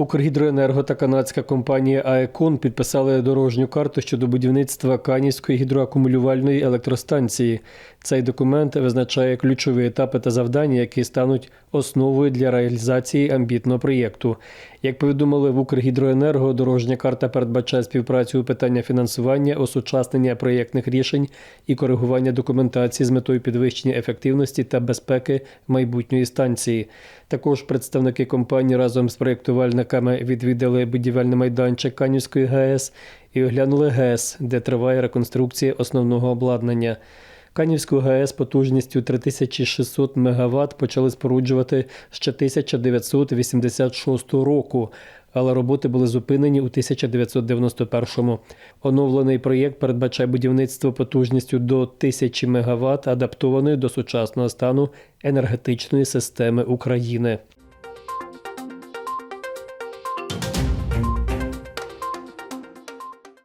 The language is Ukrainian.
Укргідроенерго та канадська компанія АЕКОН підписали дорожню карту щодо будівництва Канівської гідроакумулювальної електростанції. Цей документ визначає ключові етапи та завдання, які стануть основою для реалізації амбітного проєкту. Як повідомили в Укргідроенерго, дорожня карта передбачає співпрацю у питання фінансування, осучаснення проєктних рішень і коригування документації з метою підвищення ефективності та безпеки майбутньої станції. Також представники компанії разом з проєктувальниками відвідали будівельний майданчик Канівської ГАЕС і оглянули ГЕС, де триває реконструкція основного обладнання. Канівську ГАЕС потужністю 3600 МВт почали споруджувати ще 1986 року, але роботи були зупинені у 1991-му. Оновлений проєкт передбачає будівництво потужністю до 1000 МВт, адаптованої до сучасного стану енергетичної системи України.